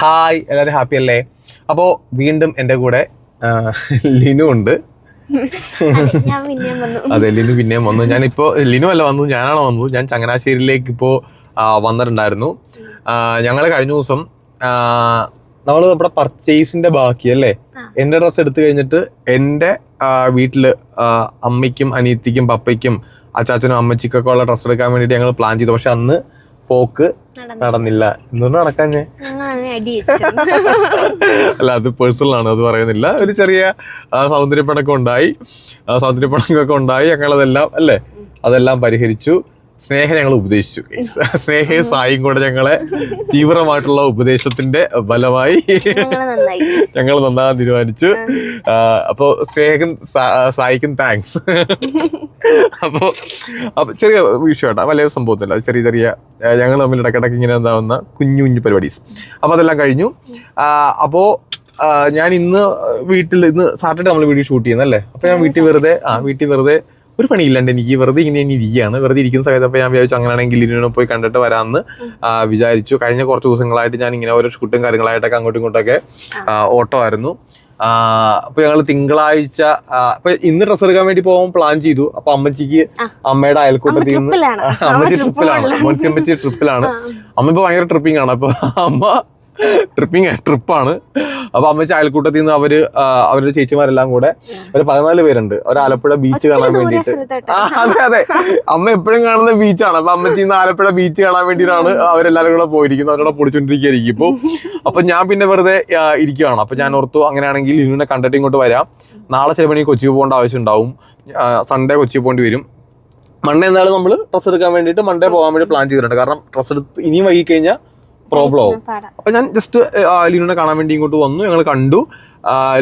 Hi എല്ലാവരും happy അല്ലേ? അപ്പോൾ വീണ്ടും എന്റെ കൂടെ ലിനു ഉണ്ട്. അതെ ലിനു പിന്നെയും വന്നു. ഞാനിപ്പോ ലിനു അല്ല വന്നു ഞാനാണ് വന്നത്. ഞാൻ ചങ്ങനാശ്ശേരിയിലേക്ക് ഇപ്പോൾ വന്നിട്ടുണ്ടായിരുന്നു. ഞങ്ങൾ കഴിഞ്ഞ ദിവസം നമ്മൾ നമ്മുടെ പർച്ചേസിന്റെ ബാക്കി അല്ലേ? എന്റെ ഡ്രസ്സ് എടുത്തു കഴിഞ്ഞിട്ട് എന്റെ വീട്ടിൽ അമ്മയ്ക്കും അനിയത്തിക്കും പപ്പയ്ക്കും അച്ചാച്ചനും അമ്മച്ചിക്കൊക്കെ ഉള്ള ഡ്രസ്സ് എടുക്കാൻ വേണ്ടിയിട്ട് ഞങ്ങൾ പ്ലാൻ ചെയ്തു. പക്ഷെ അന്ന് പോക്ക് നടന്നില്ല. എന്തുകൊണ്ട് നടക്കാൻ ഞാൻ. അല്ല അത് പേഴ്സണൽ ആണ് അത് പറയുന്നില്ല. ഒരു ചെറിയ സൗന്ദര്യപ്പണക്കം ഉണ്ടായി. സൗന്ദര്യപ്പണക്കൊക്കെ ഉണ്ടായി ഞങ്ങളതെല്ലാം അല്ലേ? അതെല്ലാം പരിഹരിച്ചു. സ്നേഹ ഞങ്ങൾ ഉപദേശിച്ചു. സ്നേഹയും സായും കൂടെ ഞങ്ങളെ തീവ്രമായിട്ടുള്ള ഉപദേശത്തിന്റെ ഫലമായി ഞങ്ങൾ നന്നാകാൻ തീരുമാനിച്ചു. അപ്പോൾ അപ്പോ സ്നേഹക്കും സായിക്കും താങ്ക്സ്. അപ്പോ അപ്പൊ ചെറിയ വിഷയമാട്ടോ വലിയ സംഭവത്തില്ല ചെറിയ ചെറിയ ഞങ്ങൾ തമ്മിൽ ഇടക്കിടക്ക് ഇങ്ങനെ എന്താവുന്ന കുഞ്ഞു കുഞ്ഞു പരിപാടീസ്. അപ്പൊ അതെല്ലാം കഴിഞ്ഞു. അപ്പോൾ അപ്പോ ഞാൻ ഇന്ന് വീട്ടിൽ ഇന്ന് സാറ്റർഡേ നമ്മൾ വീഡിയോ ഷൂട്ട് ചെയ്യുന്നല്ലേ അപ്പൊ ഞാൻ വീട്ടിൽ വെറുതെ ആ വീട്ടിൽ വെറുതെ ഒരു പണിയില്ലാണ്ട് എനിക്ക് വെറുതെ ഇങ്ങനെ ഇനി ഇരിക്കുകയാണ്. വെറുതെ ഇരിക്കുന്ന സമയത്ത് അപ്പോൾ ഞാൻ വിചാരിച്ചു അങ്ങനെയാണെങ്കിൽ ലിനുവിനെ പോയി കണ്ടിട്ട് വരാമെന്ന് വിചാരിച്ചു. കഴിഞ്ഞ കുറച്ച് ദിവസങ്ങളായിട്ട് ഞാൻ ഇങ്ങനെ ഓരോ ഷൂട്ടും കാര്യങ്ങളായിട്ടൊക്കെ അങ്ങോട്ടും ഇങ്ങോട്ടൊക്കെ ഓട്ടോ ആയിരുന്നു അപ്പൊ ഞങ്ങൾ തിങ്കളാഴ്ച അപ്പൊ ഇന്ന് ഡ്രസ്സ് എടുക്കാൻ വേണ്ടി പോകാൻ പ്ലാൻ ചെയ്തു. അപ്പൊ അമ്മച്ചിക്ക് അമ്മയുടെ അയൽക്കൂട്ടത്തിൽ നിന്ന് അമ്മച്ചി ട്രിപ്പിലാണ്. അമ്മച്ചി അമ്മച്ചി ട്രിപ്പിലാണ്. അമ്മ ഇപ്പൊ ഭയങ്കര ട്രിപ്പിംഗ് ആണ്. അപ്പൊ അമ്മ ട്രിപ്പിംഗ് ട്രിപ്പാണ് അപ്പൊ അമ്മച്ചി അയൽക്കൂട്ടത്തിൽ നിന്ന് അവർ അവരുടെ ചേച്ചിമാരെല്ലാം കൂടെ ഒരു പതിനാല് പേരുണ്ട്. ഒരു ആലപ്പുഴ ബീച്ച് കാണാൻ വേണ്ടിട്ട് വേണ്ടിയിട്ട്. അതെ അതെ. അമ്മ എപ്പോഴും കാണുന്ന ബീച്ചാണ് അപ്പൊ അമ്മച്ചി ഇന്ന് ആലപ്പുഴ ബീച്ച് കാണാൻ വേണ്ടിയിട്ടാണ് അവരെല്ലാരും കൂടെ പോയിരിക്കുന്നത്. അവരോട് പൊടിച്ചോണ്ടിരിക്കുകയായിരിക്കും ഇപ്പൊ. അപ്പൊ ഞാൻ പിന്നെ വെറുതെ ഇരിക്കുകയാണ് അപ്പൊ ഞാൻ ഓർത്തു അങ്ങനെയാണെങ്കിൽ ഇന്നുനെ കണ്ടിട്ട് ഇങ്ങോട്ട് വരാം. നാളെ ചിലപ്പോൾ എനിക്ക് കൊച്ചി പോകേണ്ട ആവശ്യം ഉണ്ടാവും. സൺഡേ കൊച്ചി പോകേണ്ടി വരും. മൺഡേ എന്തായാലും നമ്മൾ ഡ്രസ്സ് എടുക്കാൻ വേണ്ടിയിട്ട് മൺഡേ പോകാൻ വേണ്ടി പ്ലാൻ ചെയ്തിട്ടുണ്ട്. കാരണം ഡ്രസ്സ് എടുത്ത് ഇനിയും വൈകി കഴിഞ്ഞാൽ പ്രോബ്ലം ആവും അപ്പൊ ഞാൻ ജസ്റ്റ് ലിനുനെ കാണാൻ വേണ്ടി ഇങ്ങോട്ട് വന്നു. ഞങ്ങൾ കണ്ടു.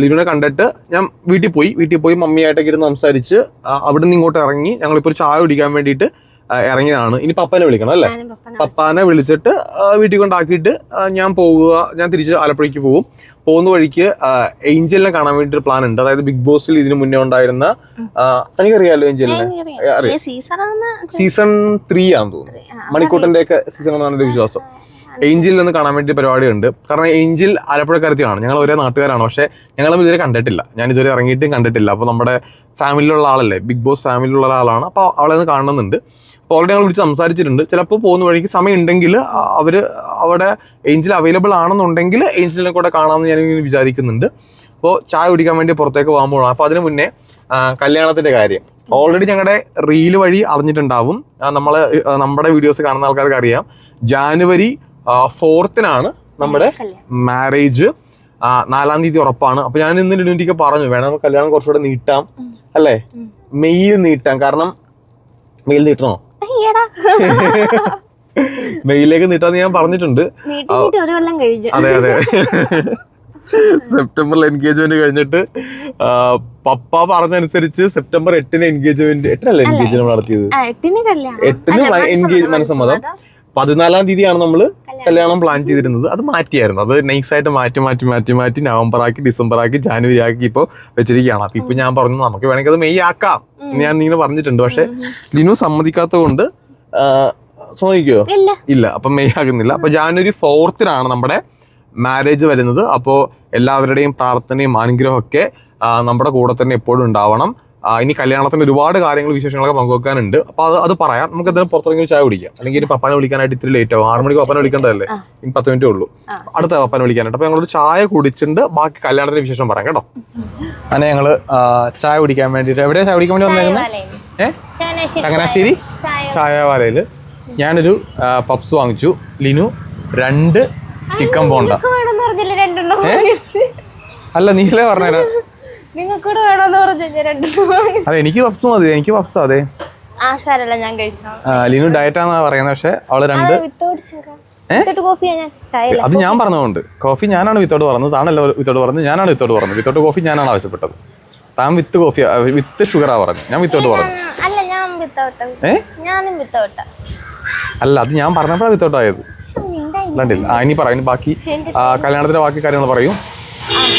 ലിനുനെ കണ്ടിട്ട് ഞാൻ വീട്ടിൽ പോയി. വീട്ടിൽ പോയി മമ്മിയായിട്ടൊക്കെ ഇരുന്ന് സംസാരിച്ച് അവിടെ അവിടുന്ന് ഇങ്ങോട്ട് ഇറങ്ങി ഞങ്ങളിപ്പോൾ ഒരു ചായ കുടിക്കാൻ വേണ്ടിയിട്ട് ഇറങ്ങിയതാണ്. ഇനി പപ്പനെ വിളിക്കണം അല്ലേ? പപ്പാനെ വിളിച്ചിട്ട് വീട്ടിൽ കൊണ്ടാക്കിയിട്ട് ഞാൻ പോവുക. ഞാൻ തിരിച്ച് ആലപ്പുഴയ്ക്ക് പോകും. പോകുന്ന വഴിക്ക് ഏഞ്ചലിനെ കാണാൻ വേണ്ടി ഒരു പ്ലാൻ ഉണ്ട്. അതായത് ബിഗ് ബോസിൽ ഇതിനു മുന്നേ ഉണ്ടായിരുന്ന തനിക്കറിയാലോ ഏഞ്ചലിനെ. സീസൺ ത്രീ ആണെന്ന് തോന്നുന്നു. മണിക്കൂട്ടന്റെ ഒക്കെ സീസൺ ആണെന്നാണ് എന്റെ വിശ്വാസം. ഏഞ്ചലിൽ ഒന്ന് കാണാൻ വേണ്ടി പരിപാടിയുണ്ട്. കാരണം ഏഞ്ചിൽ ആലപ്പുഴക്കാരത്തിയാണ് ഞങ്ങൾ ഒരേ നാട്ടുകാരാണ്. പക്ഷേ തമ്മിൽ ഇതുവരെ കണ്ടിട്ടില്ല. ഞാൻ ഇതുവരെ ഇറങ്ങിയിട്ടും കണ്ടിട്ടില്ല. അപ്പോൾ നമ്മുടെ ഫാമിലിയിലുള്ള ആളല്ലേ? ബിഗ് ബോസ് ഫാമിലിയിലുള്ള ആളാണ് അപ്പോൾ അവളെ ഒന്ന് കാണുന്നുണ്ട് അപ്പോൾ ഓൾറെഡി ഞങ്ങൾ വിളിച്ച് സംസാരിച്ചിട്ടുണ്ട്. ചിലപ്പോൾ പോകുന്ന വഴിക്ക് സമയം ഉണ്ടെങ്കിൽ അവർ അവിടെ ഏഞ്ചിൽ അവൈലബിൾ ആണെന്നുണ്ടെങ്കിൽ ഏഞ്ചിലിനെ കൂടെ കാണാമെന്ന് ഞാൻ വിചാരിക്കുന്നുണ്ട്. അപ്പോൾ ചായ കുടിക്കാൻ വേണ്ടി പുറത്തേക്ക് പോകാൻ അപ്പോൾ അതിന് മുന്നേ കല്യാണത്തിന്റെ കാര്യം. ഓൾറെഡി ഞങ്ങളുടെ റീൽ വഴി അറിഞ്ഞിട്ടുണ്ടാവും. നമ്മൾ നമ്മുടെ വീഡിയോസ് കാണുന്ന ആൾക്കാർക്ക് അറിയാം. ജാനുവരി ഫോർത്തിനാണ് നമ്മുടെ. മാരേജ് നാലാം തീയതി ഉറപ്പാണ്. അപ്പൊ ഞാൻ ഇന്ന് ലുനുറ്റിക്ക് പറഞ്ഞു വേണം നമുക്ക് കല്യാണം കുറച്ചുകൂടെ നീട്ടാം. അല്ലേ? മെയ്യിൽ നീട്ടാം. കാരണം മെയ്യിൽ നീട്ടണോ? മെയ്യിലേക്ക് നീട്ടാന്ന് ഞാൻ പറഞ്ഞിട്ടുണ്ട്. അതെ അതെ. സെപ്റ്റംബറിൽ എൻഗേജ്മെന്റ് കഴിഞ്ഞിട്ട് പപ്പ പറഞ്ഞനുസരിച്ച് സെപ്റ്റംബർ എട്ടിന് എൻഗേജ്മെന്റ് എട്ടിനല്ല എൻഗേജ്മെന്റ് നടത്തിയത്? എട്ടിന് എൻഗേജ് മനസ്സമ്മതം. പതിനാലാം തീയതിയാണ് നമ്മൾ കല്യാണം. പ്ലാൻ ചെയ്തിരുന്നത്. അത് മാറ്റിയായിരുന്നു. അത് നൈസ് ആയിട്ട് മാറ്റി മാറ്റി മാറ്റി മാറ്റി നവംബർ ആക്കി ഡിസംബർ ആക്കി ജാനുവരി ആക്കി ഇപ്പോൾ വെച്ചിരിക്കുകയാണ്. അപ്പൊ ഇപ്പൊ ഞാൻ പറഞ്ഞു നമുക്ക് വേണമെങ്കിൽ അത് മെയ് ആക്കാം. ഞാൻ ഇങ്ങനെ പറഞ്ഞിട്ടുണ്ട്. പക്ഷെ ലിനു സമ്മതിക്കാത്തത് കൊണ്ട് സമ്മതിക്കുമോ ഇല്ല. അപ്പം മെയ് ആകുന്നില്ല. അപ്പൊ ജാനുവരി ഫോർത്തിനാണ് നമ്മുടെ മാരേജ് വരുന്നത്. അപ്പോൾ എല്ലാവരുടെയും പ്രാർത്ഥനയും അനുഗ്രഹമൊക്കെ നമ്മുടെ കൂടെ തന്നെ എപ്പോഴും ഉണ്ടാവണം. ഇനി കല്യാണത്തിന് ഒരുപാട് കാര്യങ്ങൾ വിശേഷങ്ങളൊക്കെ പങ്കുവെക്കാനുണ്ട് അപ്പൊ അത് അത് പറയാം. നമുക്ക് എന്തായാലും പുറത്തിറങ്ങി ചായ കുടിക്കാം. അല്ലെങ്കിൽ ഇനി പപ്പാനെ വിളിക്കാനായിട്ട് ഇത്തിരി ലേറ്റ് ആവും. ആറ് മണിക്ക് പപ്പാനെ വിളിക്കേണ്ടതല്ലേ. ഇനി പത്ത് മിനിറ്റേ ഉള്ളൂ. അടുത്ത പപ്പാനെ വിളിക്കാനായിട്ട്. അപ്പൊ ഞങ്ങളൊരു ചായ കുടിച്ചിട്ട് ബാക്കി കല്യാണത്തിന്റെ വിശേഷം പറയാം കേട്ടോ. അങ്ങനെ ഞങ്ങൾ ചായ കുടിക്കാൻ വേണ്ടിട്ട് എവിടെയാ ചായ കുടിക്കാൻ വേണ്ടി വന്നേക്കുന്നത്. ഏഹ് ചങ്ങനാശ്ശേരി ചങ്ങനാശ്ശേരി? ചായ. ചായവാലയിൽ ഞാനൊരു പപ്സ് വാങ്ങിച്ചു. ലിനു രണ്ട് ചിക്കൻ ഏ? അല്ല നീലേ പറഞ്ഞേരാ. നിങ്ങൾക്ക് വേണോ വേണമെന്ന് പറഞ്ഞു ഞാൻ രണ്ടെണ്ണം അതെ എനിക്ക് പപ്സ് മതി എനിക്ക് പപ്സ് അതെ ആ സാരല്ല ഞാൻ കഴിച്ചോ ലിനു ഡയറ്റ് ആണെന്നാ പറയുന്നത് പക്ഷെ അവൾ രണ്ട് അത് ഞാൻ പറഞ്ഞതുകൊണ്ട്. കോഫി ഞാനാണ് വിത്തോട് പറഞ്ഞത് താണല്ലോ വിത്തോട് പറഞ്ഞത് ഞാനാണ് വിത്തോട് പറഞ്ഞത്. വിത്തോട്ട് കോഫി ഞാനാണ് ആവശ്യപ്പെട്ടത്. താൻ വിത്ത് കോഫി വിത്ത് ഷുഗറാ പറഞ്ഞു ഞാൻ വിത്തോട്ട് പറഞ്ഞു അല്ല അത് ഞാൻ പറഞ്ഞപ്പോഴാണ് വിത്തോട്ടായത് അല്ലാണ്ടില്ല ആ ഇനി പറയാം ബാക്കി കല്യാണത്തിന്റെ ബാക്കി കാര്യങ്ങൾ പറയും.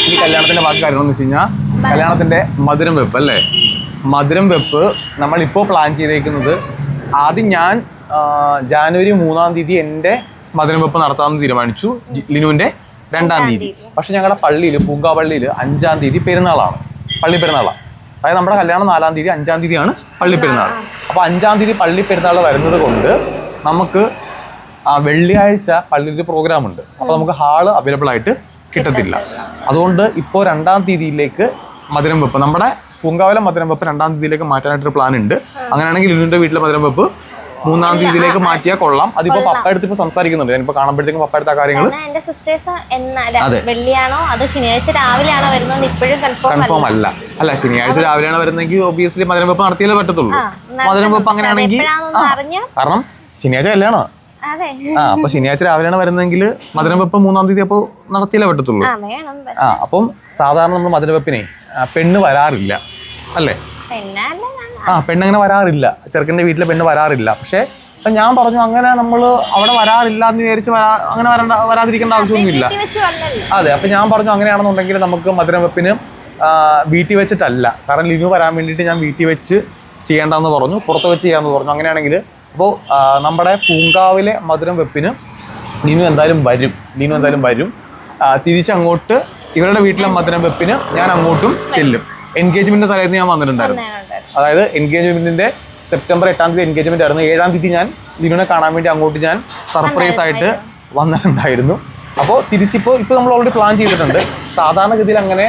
ഇനി കല്യാണത്തിന്റെ ബാക്കി കാര്യങ്ങൾ എന്ന് വെച്ച് കഴിഞ്ഞാൽ കല്യാണത്തിന്റെ മധുരം വെപ്പ് അല്ലേ? മധുരം വെപ്പ് നമ്മൾ ഇപ്പോൾ പ്ലാൻ ചെയ്തേക്കുന്നത് ആദ്യം ഞാൻ ജാനുവരി മൂന്നാം തീയതി എന്റെ മധുരം വെപ്പ് നടത്താമെന്ന് തീരുമാനിച്ചു. ലിനുവിന്റെ രണ്ടാം തീയതി. പക്ഷെ ഞങ്ങളുടെ പള്ളിയിൽ പൂങ്കാപള്ളിയിൽ അഞ്ചാം തീയതി പെരുന്നാളാണ്. പള്ളി പെരുന്നാളാണ് അതായത് നമ്മുടെ കല്യാണം നാലാം തീയതി അഞ്ചാം തീയതിയാണ് പള്ളി പെരുന്നാൾ. അപ്പോൾ അഞ്ചാം തീയതി പള്ളി പെരുന്നാൾ വരുന്നത് കൊണ്ട് നമുക്ക് ആ വെള്ളിയാഴ്ച പള്ളിയിൽ പ്രോഗ്രാം ഉണ്ട് അപ്പോൾ നമുക്ക് ഹാൾ അവൈലബിൾ ആയിട്ട് കിട്ടത്തില്ല. അതുകൊണ്ട് ഇപ്പോൾ രണ്ടാം തീയതിയിലേക്ക് മധുരം വെപ്പ്. നമ്മുടെ പൂങ്കാവലം മധുരം വെപ്പ് രണ്ടാം തീയതിയിലേക്ക് മാറ്റാനായിട്ടൊരു പ്ലാൻ ഉണ്ട്. അങ്ങനെയാണെങ്കിൽ ലുലുവിന്റെ വീട്ടിലെ മധുരം വെപ്പ് മൂന്നാം തീയതിയിലേക്ക് മാറ്റിയാൽ കൊള്ളാം. അതിപ്പോ പപ്പ അടുത്ത് ഇപ്പൊ സംസാരിക്കുന്നുണ്ട്. ഞാനിപ്പോ കാണുമ്പോഴത്തേക്കും പപ്പ അടുത്ത കാര്യങ്ങൾ എന്റെ സിസ്റ്റേഴ്സ് എന്നാ വെള്ളിയാണോ അത് ശനിയാഴ്ച രാവിലെയാണോ വരുന്നത് ഇപ്പോഴും കൺഫേം അല്ല. അല്ല. ശനിയാഴ്ച രാവിലെയാണ് വരുന്നെങ്കിൽ ഒബിയസ്ലി മധുരം വെപ്പ് നടത്തിയാലേ പറ്റത്തുള്ളൂ. മധുരം വെപ്പ് അങ്ങനെയാണെങ്കിൽ കാരണം ശനിയാഴ്ച കല്യാണോ. ആ അപ്പൊ ശനിയാഴ്ച രാവിലെയാണ് വരുന്നതെങ്കിൽ മധുരം വെപ്പ് മൂന്നാം തീയതി അപ്പോൾ നടത്തിയാലേ പറ്റത്തുള്ളൂ. ആ അപ്പം സാധാരണ നമ്മൾ മധുര വെപ്പിനെ ആ, പെണ്ണ് വരാറില്ല. അല്ലേ? ആ പെണ്ണങ്ങനെ വരാറില്ല. ചെറുക്കന്റെ വീട്ടിലെ പെണ്ണ് വരാറില്ല. പക്ഷേ അപ്പൊ ഞാൻ പറഞ്ഞു അങ്ങനെ നമ്മൾ അവിടെ വരാറില്ല എന്ന് വിചാരിച്ച് വരാ അങ്ങനെ വരണ്ട വരാതിരിക്കേണ്ട ആവശ്യമൊന്നുമില്ല. അതെ അപ്പൊ ഞാൻ പറഞ്ഞു അങ്ങനെയാണെന്നുണ്ടെങ്കിൽ നമുക്ക് മധുരം വെപ്പിന് വീട്ടിൽ വെച്ചിട്ടല്ല. കാരണം ലിനു വരാൻ വേണ്ടിയിട്ട് ഞാൻ വീട്ടിൽ വെച്ച് ചെയ്യേണ്ടെന്ന് പറഞ്ഞു പുറത്ത് വെച്ച് ചെയ്യാമെന്ന് പറഞ്ഞു. അങ്ങനെയാണെങ്കിൽ അപ്പോൾ നമ്മുടെ പൂങ്കാവിലെ മധുരം വെപ്പിന് ലിനു എന്തായാലും വരും. ലിനു എന്തായാലും വരും. തിരിച്ചങ്ങോട്ട് ഇവരുടെ വീട്ടിലെ മധുരം വെപ്പിന് ഞാൻ അങ്ങോട്ടും ചെല്ലും. എൻഗേജ്മെന്റിന്റെ തലേന്ന് ഞാൻ വന്നിട്ടുണ്ടായിരുന്നു. അതായത് എൻഗേജ്മെന്റിന്റെ സെപ്റ്റംബർ എട്ടാം തീയതി എൻഗേജ്മെന്റ് ആയിരുന്നു. ഏഴാം തീയതി ഞാൻ ലിനുവിനെ കാണാൻ വേണ്ടി അങ്ങോട്ട് ഞാൻ സർപ്രൈസ് ആയിട്ട് വന്നിട്ടുണ്ടായിരുന്നു. അപ്പോൾ തിരിച്ചിപ്പോൾ ഇപ്പോൾ നമ്മൾ ഓൾറെഡി പ്ലാൻ ചെയ്തിട്ടുണ്ട്. സാധാരണഗതിയിൽ അങ്ങനെ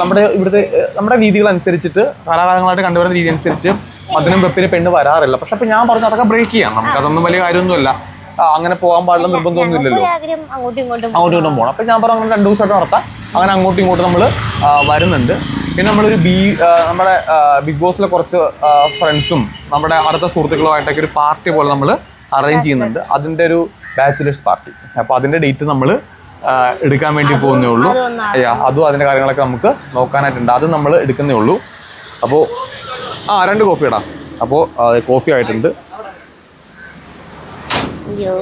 നമ്മുടെ ഇവിടുത്തെ നമ്മുടെ രീതികൾ അനുസരിച്ചിട്ട് കാലാകാലങ്ങളായിട്ട് കണ്ടുവരുന്ന രീതി അനുസരിച്ച് മധുരം വെപ്പിന് പെണ്ണ് വരാറില്ല. പക്ഷെ അപ്പോൾ ഞാൻ പറഞ്ഞു അതൊക്കെ ബ്രേക്ക് ചെയ്യാം നമുക്ക് അതൊന്നും വലിയ കാര്യമൊന്നുമല്ല. അങ്ങനെ പോകാൻ പാടില്ല നിർബന്ധമൊന്നും ഇല്ലല്ലോ ആഗ്രഹം അങ്ങോട്ടും ഇങ്ങോട്ടും പോകണം അപ്പൊ ഞാൻ പറഞ്ഞു രണ്ടു ദിവസമായിട്ട് നടത്താം. അങ്ങനെ അങ്ങോട്ടും ഇങ്ങോട്ടും നമ്മൾ വരുന്നുണ്ട്. പിന്നെ നമ്മളൊരു ബി നമ്മുടെ ബിഗ് ബോസിലെ കുറച്ച് ഫ്രണ്ട്സും നമ്മുടെ അടുത്ത സുഹൃത്തുക്കളുമായിട്ടൊക്കെ ഒരു പാർട്ടി പോലെ നമ്മൾ അറേഞ്ച് ചെയ്യുന്നുണ്ട്. അതിന്റെ ഒരു ബാച്ചിലേഴ്സ് പാർട്ടി അപ്പൊ അതിന്റെ ഡേറ്റ് നമ്മൾ എടുക്കാൻ വേണ്ടി പോകുന്നേ ഉള്ളൂ. അതും അതിന്റെ കാര്യങ്ങളൊക്കെ നമുക്ക് നോക്കാനായിട്ടുണ്ട്. അത് നമ്മൾ എടുക്കുന്നേ ഉള്ളൂ. അപ്പോൾ ആ രണ്ട് കോഫിയടാ ഇടാം അപ്പോൾ കോഫി ആയിട്ടുണ്ട്. അയ്യോ.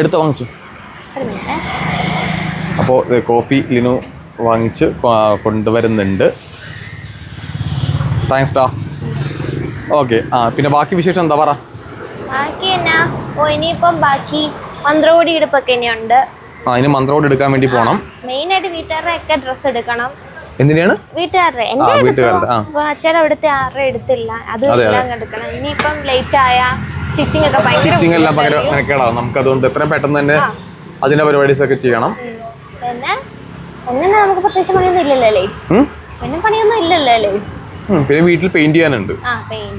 എടുത്ത് വാങ്ങിച്ചു. അപ്പോൾ കോഫി ലിനു വാങ്ങിച്ച് കൊണ്ടുവരുന്നുണ്ട്. താങ്ക്സ് ഡാ ഓക്കെ ആ പിന്നെ ബാക്കി വിശേഷം എന്താ പറ? ബാക്കി എന്നാ? ഓ ഇനിയിപ്പം ബാക്കി മന്ത്രകോടി എടുപ്പൊക്കെ ഇനിയുണ്ട് ആ ഇനി മന്ത്രോട് എടുക്കാൻ വേണ്ടി പോകണം മെയിൻ ആയിട്ട് വീട്ടുകാരുടെ ഒക്കെ ഡ്രസ്സ് എടുക്കണം. എന്തിനാണ്? വീട്ടുകാരുടെ. എന്റെ അച്ഛയുടെ അവിടുത്തെ ആരുടെ എടുത്തില്ല. അത് എല്ലാം എടുക്കണം. ഇനിയിപ്പം ലേറ്റ് ആയ സ്റ്റിച്ചിങ് ഒക്കെ ഭയങ്കര സ്റ്റിച്ചിങ് എല്ലാം ഭയങ്കര മെനക്കേടാവും നമുക്ക് അതുകൊണ്ട് എത്രയും പെട്ടെന്ന് തന്നെ അതിന്റെ പരിപാടീസ് ഒക്കെ ചെയ്യണം. പിന്നെ പിന്നെ നമുക്ക് പ്രത്യേകിച്ച് പണിയൊന്നും ഇല്ലല്ലോ അല്ലേ? പിന്നെ പണിയൊന്നും ഇല്ലല്ലോ അല്ലേ? പിന്നെ വീട്ടിൽ പെയിന്റ് ചെയ്യാനുണ്ട്.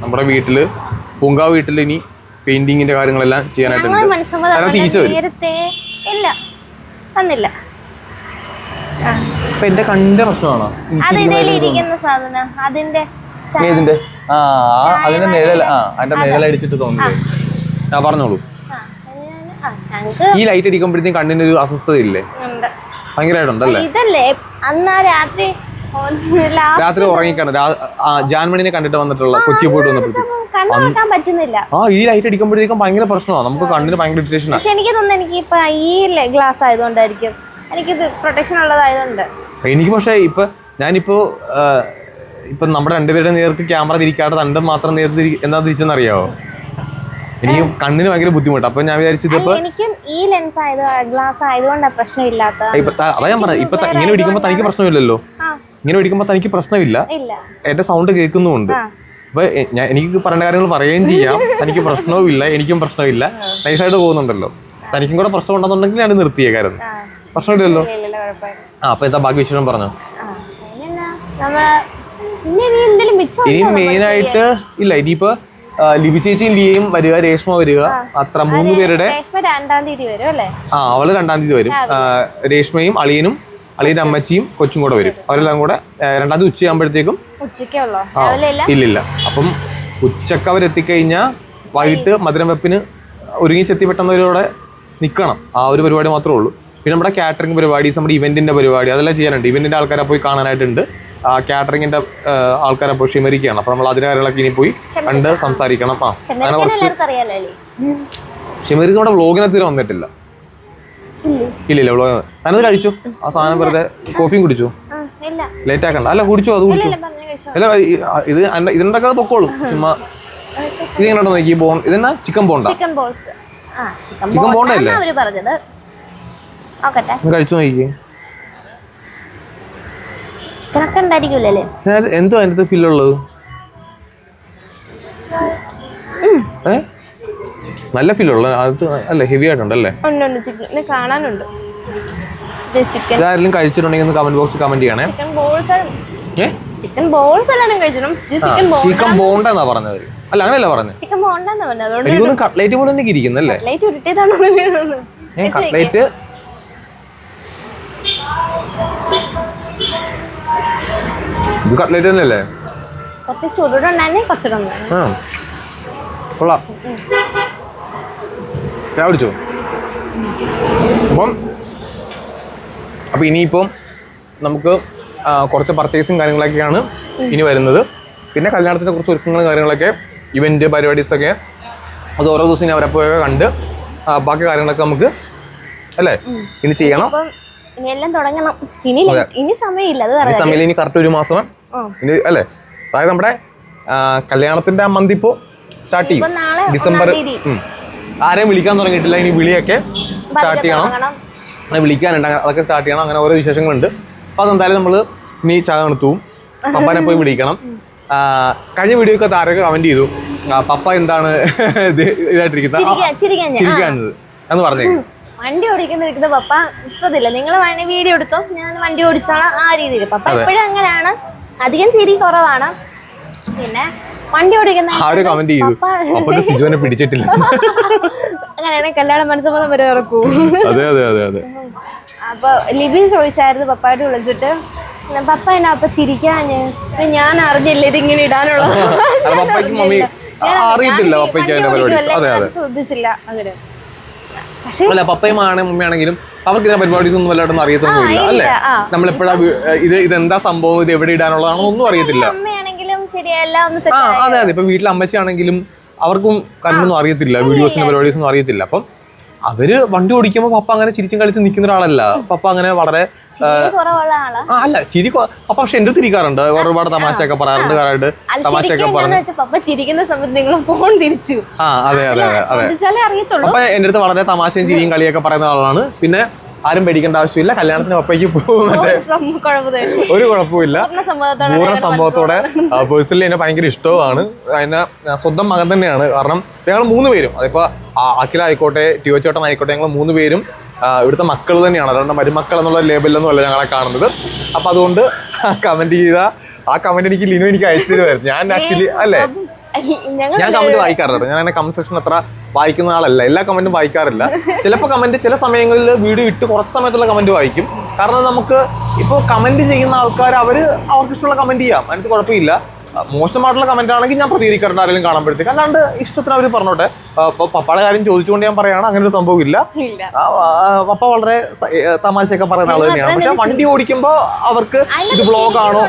നമ്മുടെ വീട്ടിൽ പൂങ്കാവ് വീട്ടിൽ ഇനി പെയിന്റിങ്ങിന്റെ കാര്യങ്ങളെല്ലാം ചെയ്യാനായിട്ട് ചെയ്യാനായിട്ടുണ്ട് നേരത്തെ ഇല്ല. തന്നില്ല. എന്റെ കണ്ണിന്റെ പ്രശ്നമാണോ? അത് ഇതിൽ ഇരിക്കുന്ന സാധനം. അതിന്റെ ആ അതിന്റെ നിഴൽ ആ അതിന്റെ നിഴലടിച്ചിട്ട് തോന്നുന്നു. ഞാൻ പറഞ്ഞോളൂ. ഈ ലൈറ്റ് അടിക്കുമ്പോഴത്തേക്കും കണ്ണിന് ഒരു അസ്വസ്ഥത ഇല്ലേ ഭയങ്കരമായിട്ടുണ്ടല്ലേ? ഇതല്ലേ അന്നാ രാത്രി രാത്രി ഉറങ്ങിക്കാണ് ജാൻമണിനെ കണ്ടിട്ട് വന്നിട്ടുള്ള കൊച്ചി പോയിട്ട് വന്നപ്പോഴത്തേക്കും. ആ ഈ ലൈറ്റ് അടിക്കുമ്പോഴത്തേക്കും ഭയങ്കര പ്രശ്നമാണ് നമുക്ക് കണ്ണിന് ഭയങ്കര ഇറിറ്റേഷനാണ് പക്ഷെ എനിക്ക് തോന്നുന്നു എനിക്ക് ഇപ്പൊ ഈ ഗ്ലാസ് ആയതുകൊണ്ടായിരിക്കും. എനിക്കിത് പ്രൊട്ടക്ഷൻ ഉള്ളതായതുകൊണ്ട്. എനിക്ക് പക്ഷേ ഇപ്പൊ ഞാനിപ്പോ ഇപ്പൊ നമ്മുടെ രണ്ടുപേരുടെ നേർക്ക് ക്യാമറ തിരിക്കാതെ തന്റെ മാത്രം നേരത്തെ എന്താ തിരിച്ചെന്നറിയാവോ എനിക്ക് കണ്ണിന് ഭയങ്കര ബുദ്ധിമുട്ട്. അപ്പൊ ഞാൻ വിചാരിച്ചത് എനിക്കും ഈ ലെൻസ് ആയത് ഗ്ലാസ് ആയതുകൊണ്ടാണ് പ്രശ്നമില്ലാത്ത അതാ ഞാൻ പറഞ്ഞത്. ഇപ്പൊ ഇങ്ങനെ പിടിക്കുമ്പോ തനിക്ക് പ്രശ്നമില്ലല്ലോ. ഇങ്ങനെ പിടിക്കുമ്പോ തനിക്ക് പ്രശ്നമില്ല. എന്റെ സൗണ്ട് കേൾക്കുന്നുമുണ്ട്. ആ. അപ്പൊ ഞാൻ എനിക്ക് പറയേണ്ട കാര്യങ്ങൾ പറയുകയും ചെയ്യാം. തനിക്ക് പ്രശ്നവും ഇല്ല എനിക്കും പ്രശ്നമില്ല. നൈസായിട്ട് പോകുന്നുണ്ടല്ലോ. തനിക്കും കൂടെ പ്രശ്നം ഉണ്ടെന്നുണ്ടെങ്കിൽ ഞാൻ നിർത്തിയേക്കായിരുന്നു. പ്രശ്നമില്ലല്ലോ. ആ അപ്പൊ എന്താ ബാക്കി വിശേഷം പറഞ്ഞു? ഇനി മെയിൻ ആയിട്ട് ഇല്ല ഇനിയിപ്പോ ലിപി ലിബി ചേച്ചിയും ലിയയും വരിക രേഷ്മ വരിക അത്ര മൂന്ന് പേരുടെ രേഷ്മ രണ്ടാം തീയതി വരും അല്ലേ? ആ അവൾ രണ്ടാം തീയതി വരും. രേഷ്മയും അളിയനും അളിയന്റെ അമ്മച്ചിയും കൊച്ചും കൂടെ വരും. അവരെല്ലാം കൂടെ രണ്ടാം തീയതി ഉച്ചയാകുമ്പോഴത്തേക്കും ഇല്ലില്ല അപ്പം ഉച്ചയ്ക്ക് അവരെത്തിക്കഴിഞ്ഞാൽ വൈകിട്ട് മധുരം വെപ്പിന് ഒരുങ്ങി ചെത്തി പെട്ടെന്നവരോടെ നിൽക്കണം ആ ഒരു പരിപാടി മാത്രമേ ഉള്ളൂ. പിന്നെ നമ്മുടെ കാറ്ററിംഗ് പരിപാടി നമ്മുടെ ഇവന്റിന്റെ പരിപാടി അതെല്ലാം ചെയ്യാനുണ്ട്. ഇവന്റിന്റെ ആൾക്കാരെ പോയി കാണാനായിട്ടുണ്ട്. ആ കാറ്ററിംഗിന്റെ ആൾക്കാരെ പോയി ഷിമരിക്കുകയാണ് അപ്പൊ നമ്മൾ അതിന്റെ കാര്യങ്ങളൊക്കെ ഇനി പോയി കണ്ട് സംസാരിക്കണം. ആ അങ്ങനെ കുറച്ച് ഷിമരിക്ക് നമ്മുടെ വ്ലോഗിനത്തിന് വന്നിട്ടില്ല. ഇല്ലില്ല വ്ലോഗ് തനത് കഴിച്ചു. ആ സാധനം വെറുതെ കോഫിയും കുടിച്ചു. ലേറ്റ് ആക്കണ്ട. അല്ല കുടിച്ചു അത് കുടിച്ചു. അല്ല ഇത് ഇതിന്റെ ഒക്കെ പൊക്കോളൂ. ചുമ്മാ ഇത് എങ്ങനെ നോക്കി ബോൺ ഇതെന്നാ? ചിക്കൻ ബോണ്ട ചിക്കൻ ബോൾസ് അല്ലേ? കഴിച്ചു ഞാൻ എന്തോ അതിന്റെ ഫില്ലുള്ളത് നല്ല ഫില്ലുള്ള അത് അല്ലേ ഹെവി ആയിട്ടുണ്ടല്ലേ? കാണാനുണ്ട്. ഇതാരെങ്കിലും കഴിച്ചിട്ടുണ്ടെങ്കിൽ ഒന്ന് കമന്റ് ബോക്സിൽ കമന്റ് ചെയ്യണേ. ചിക്കൻ ബോൾസ് ചിക്കൻ ബോണ്ട എന്നാ പറഞ്ഞത്. അല്ല അങ്ങനെയല്ല പറഞ്ഞത്. ചിക്കൻ ബോണ്ടെന്നാ കട്ട്ലേറ്റ് പോലെ തന്നെ ഇരിക്കുന്നല്ലേ? കട്ട്ലേറ്റ് ഇത് കട്ട്ലേറ്റ് തന്നെയല്ലേ? കുറച്ച് ചുരുടുണ്ടായിരുന്നേ കുറച്ചുകൂടെ നന്നായിരുന്നു. ആ. കൊള്ളാം. ചായ കുടിച്ചോ? അപ്പം അപ്പം ഇനിയിപ്പം നമുക്ക് കുറച്ച് പർച്ചേസും കാര്യങ്ങളൊക്കെയാണ് ഇനി വരുന്നത്. പിന്നെ കല്യാണത്തിന്റെ കുറച്ച് ഒരുക്കങ്ങളും കാര്യങ്ങളൊക്കെ ഇവന്റ് പരിപാടീസൊക്കെ അത് ഓരോ ദിവസം ഇനി അവരെ പോയൊക്കെ കണ്ട് ബാക്കി കാര്യങ്ങളൊക്കെ നമുക്ക് അല്ലേ? ഇനി ചെയ്യണം. ഇനി എല്ലാം തുടങ്ങണം. ഇനി ഇനി സമയമില്ല അത് ഈ പറയാം സമയം ഇനി കറക്റ്റ് ഒരു മാസം. ഇനി അല്ലേ? അതായത് നമ്മുടെ കല്യാണത്തിന്റെ ആ മന്ത് ഇപ്പോൾ സ്റ്റാർട്ട് ചെയ്യും ഡിസംബർ ആരെയും വിളിക്കാൻ തുടങ്ങിയിട്ടില്ല. ഇനി വിളിയൊക്കെ സ്റ്റാർട്ട് ചെയ്യണം. അങ്ങനെ വിളിക്കാനുണ്ട്. അതൊക്കെ സ്റ്റാർട്ട് ചെയ്യണം. അങ്ങനെ ഓരോ വിശേഷങ്ങളുണ്ട്. അപ്പോൾ അതെന്തായാലും നമ്മൾ നീ ചായ നടത്തും. പപ്പാനെ പോയി വിളിക്കണം. കഴിഞ്ഞ വീഡിയോ ഒക്കെ താരൊക്കെ കമന്റ് ചെയ്തു പപ്പ എന്താണ് ഇത് ഇതായിട്ടിരിക്കുന്നത്. ചിരിക്കാനത് എന്ന് പറഞ്ഞേ വണ്ടി ഓടിക്കുന്ന പപ്പ ഇഷ്ടത്തില്ല നിങ്ങൾ വേണേ വീഡിയോ എടുത്തോ? ഞാൻ വണ്ടി ഓടിച്ചാണ് ആ രീതിയിൽ പപ്പ എപ്പോഴും അങ്ങനെയാണ്. അധികം ചിരി കുറവാണ്. പിന്നെ വണ്ടി ഓടിക്കുന്ന കമന്റ് ചെയ്തു സിജുവിനെ പിടിച്ചിട്ടില്ല. അങ്ങനെയാണ് കല്യാണം മനസ്സമ്മതം വരെ ഇറക്കൂ അതെ അതെ അതെ അതെ. അപ്പൊ ലിബി ചോദിച്ചായിരുന്നു പപ്പായിട്ട് വിളിച്ചിട്ട് "ഞാൻ പപ്പ എന്നാ അപ്പൊ ചിരിക്കാൻ ഞാൻ അറിഞ്ഞില്ല ഇതിങ്ങനെ ഇടാനുള്ളത് ഇടാനുള്ള ശ്രദ്ധിച്ചില്ല അങ്ങനെ. അല്ല പപ്പയും ആണ് മമ്മിയാണെങ്കിലും അവർക്ക് ഇതിനെ പരിപാടി ഒന്നും വല്ലതും അറിയത്തൊന്നുമില്ല അല്ലേ. നമ്മളെപ്പോഴാ ഇത് ഇതെന്താ സംഭവം? ഇത് എവിടെ ഇടാനുള്ളതാണോ ഒന്നും അറിയത്തില്ല. ആ അതെ അതെ. ഇപ്പൊ വീട്ടിലെ അമ്മച്ചാണെങ്കിലും അവർക്കും കാര്യമൊന്നും അറിയത്തില്ല വീഡിയോസിന്റെ പരിപാടീസ് ഒന്നും അറിയത്തില്ല. അപ്പം അവർ വണ്ടി ഓടിക്കുമ്പോൾ പപ്പ അങ്ങനെ ചിരിച്ചും കളിച്ച് നിൽക്കുന്ന ഒരാളല്ല. പപ്പ അങ്ങനെ വളരെ അല്ല ചിരി പപ്പ പക്ഷെ എന്റെ തിരിക്കാറുണ്ട്. ഒരുപാട് തമാശയൊക്കെ പറയാറുണ്ട് കാര്യമായിട്ട് തമാശയൊക്കെ പറഞ്ഞു. ആ അതെ അതെ അതെ ശ്രദ്ധിച്ചാലേ എന്റെ അടുത്ത് വളരെ തമാശയും ചിരിയും കളിയൊക്കെ പറയുന്ന ആളാണ്. പിന്നെ ആരും പേടിക്കേണ്ട ആവശ്യമില്ല. കല്യാണത്തിന് ഒപ്പയ്ക്ക് പോകും. ഒരു കുഴപ്പമില്ല പൂർണ സംഭവത്തോടെ പേഴ്സണലി എന്നെ ഭയങ്കര ഇഷ്ടവുമാണ്. എന്നെ സ്വന്തം മകൻ തന്നെയാണ്. കാരണം ഞങ്ങൾ മൂന്ന് പേരും. അതിപ്പോ അഖിലായിക്കോട്ടെ അഖില ആയിക്കോട്ടെ ടിയോച്ചേട്ടൻ ആയിക്കോട്ടെ ഞങ്ങൾ മൂന്ന് പേരും ഇവിടുത്തെ മക്കൾ തന്നെയാണ്. അതുകൊണ്ട് മരുമക്കൾ എന്നുള്ള ലേബലിലൊന്നും അല്ല ഞങ്ങളെ കാണുന്നത്. അപ്പൊ അതുകൊണ്ട് കമന്റ് ചെയ്ത ആ കമന്റ് എനിക്ക് ലിനു എനിക്ക് അയച്ചു തരുമായിരുന്നു. ഞാൻ ആക്ച്വലി അല്ലേ? ഞാൻ കമന്റ് വായിക്കാറുണ്ട്. ഞാൻ എന്നെ കമന്റ് സെക്ഷൻ അത്ര വായിക്കുന്ന ആളല്ല. എല്ലാ കമന്റും വായിക്കാറില്ല. ചിലപ്പോൾ കമന്റ് ചില സമയങ്ങളിൽ വീഡിയോ ഇട്ട് കുറച്ച് സമയത്തുള്ള കമന്റ് വായിക്കും. കാരണം നമുക്ക് ഇപ്പോൾ കമന്റ് ചെയ്യുന്ന ആൾക്കാർ അവർ അവർക്ക് ഇഷ്ടമുള്ള കമന്റ് ചെയ്യാം. അതിനകത്ത് കുഴപ്പമില്ല. മോശമായിട്ടുള്ള കമന്റ് ആണെങ്കിൽ ഞാൻ പ്രതികരിക്കാറുണ്ട് ആരെങ്കിലും കാണുമ്പോഴത്തേക്ക്. അല്ലാണ്ട് ഇഷ്ടത്തിന് അവർ പറഞ്ഞോട്ടെ. പപ്പാളെ കാര്യം ചോദിച്ചുകൊണ്ട് ഞാൻ പറയാണ് അങ്ങനെ ഒരു സംഭവം ഇല്ല. പപ്പ വളരെ തമാശയൊക്കെ പറയുന്ന ആൾ തന്നെയാണ് പക്ഷെ വണ്ടി ഓടിക്കുമ്പോൾ അവർക്ക് ഇത് ബ്ലോഗ് ആണോ?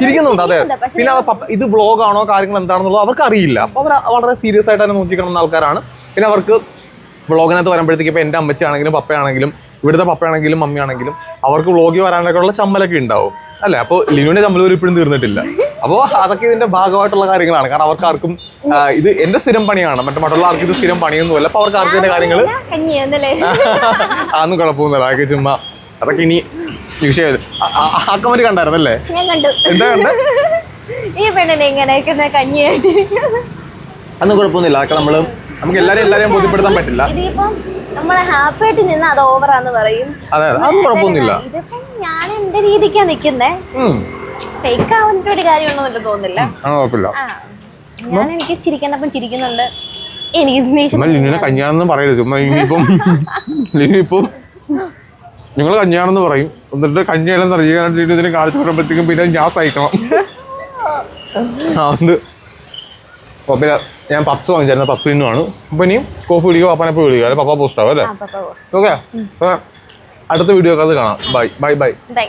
ചിരിക്കുന്നുണ്ട്. അതെ. പിന്നെ ഇത് ബ്ലോഗ് ആണോ കാര്യങ്ങൾ എന്താണെന്നുള്ളത് അവർക്ക് അറിയില്ല അപ്പൊ അവർ വളരെ സീരിയസ് ആയിട്ട് തന്നെ നോക്കിക്കാണുന്ന ആൾക്കാരാണ്. പിന്നെ അവർക്ക് വ്ളോഗിനകത്ത് വരുമ്പോഴത്തേക്ക് ഇപ്പൊ എന്റെ അമ്മച്ചാണെങ്കിലും പപ്പയാണെങ്കിലും ഇവിടുത്തെ പപ്പയാണെങ്കിലും മമ്മിയാണെങ്കിലും അവർക്ക് വ്ളോഗിൽ വരാനൊക്കെ ഉള്ള ചമ്മലൊക്കെ ഉണ്ടാവും. അല്ലെ? അപ്പോൾ ലിനുവിന്റെ ഒരു ഇപ്പോഴും തീർന്നിട്ടില്ല. അപ്പോൾ അതൊക്കെ ഇതിന്റെ ഭാഗമായിട്ടുള്ള കാര്യങ്ങളാണ്. കാരണം അവർക്ക് ആർക്കും ഇത് എന്റെ സ്ഥിരം പണിയാണ്. മറ്റു മറ്റുള്ള ആർക്കും ഇത് സ്ഥിരം പണിയൊന്നുമല്ല. അപ്പൊ അവർക്ക് ആർക്കും ഇതിന്റെ കാര്യങ്ങൾ അതൊന്നും കുഴപ്പമൊന്നുമില്ല. അതൊക്കെ ചുമ്മാ അതൊക്കെ ഇനി വിഷയം ആ കമന്റ് കണ്ടായിരുന്നല്ലേ? എന്താ കണ്ടേ? ഈ പെണ്ണിനെ ഇങ്ങനെ കഞ്ഞിയായിട്ടിരിക്കുന്നു അതൊന്നും കുഴപ്പമൊന്നുമില്ല. അതൊക്കെ നമ്മൾ നമുക്ക് എല്ലാരെയും എല്ലാരെയും ബോധ്യപ്പെടുത്താൻ പറ്റില്ല. നമ്മളെ ഹാപ്പി ആയിട്ട് നിന്ന് അത് ഓവറാന്ന് പറയും. അതെ അതെ. അതൊന്നും കുഴപ്പമൊന്നുമില്ല. ഇതിപ്പം ഞാൻ എന്റെ രീതിക്കാ നിക്കുന്നേ. ഫേക്ക് ആവുന്നിട്ട് ഒരു കാര്യമൊന്നും തോന്നില്ല ഞാൻ എനിക്ക് ചിരിക്കേണ്ടപ്പം ചിരിക്കുന്നുണ്ട്. എനിക്ക് ലിനുവിനെ കഞ്ഞാണെന്ന് പറയരുത്. ചുമ്മാ ഇനിയിപ്പം ലിനു ഇപ്പം നിങ്ങൾ കഞ്ഞാണെന്ന് പറയും. എന്നിട്ട് കഞ്ഞിയെല്ലാം നിറയുകയാണെങ്കിൽ ഇതിനെ കാണിച്ചു വരുമ്പോഴത്തേക്കും പിന്നെ ഞാൻ സഹിക്കണം. അതുകൊണ്ട് കുഴപ്പമില്ല ഞാൻ പപ്സ് വാങ്ങിച്ചായിരുന്നു. പപ്സ് തിന്നുവാണ്. അപ്പൊ ഇനിയും കോഫി വിളിക്കുക പപ്പനെ പോയി വിളിക്കുക അല്ലെ? പപ്പ പോസ്റ്റ് ആവും അല്ലേ. ഓക്കെ. അടുത്ത വീഡിയോ ഒക്കെ അത് കാണാം. Bye bye bye. Bye.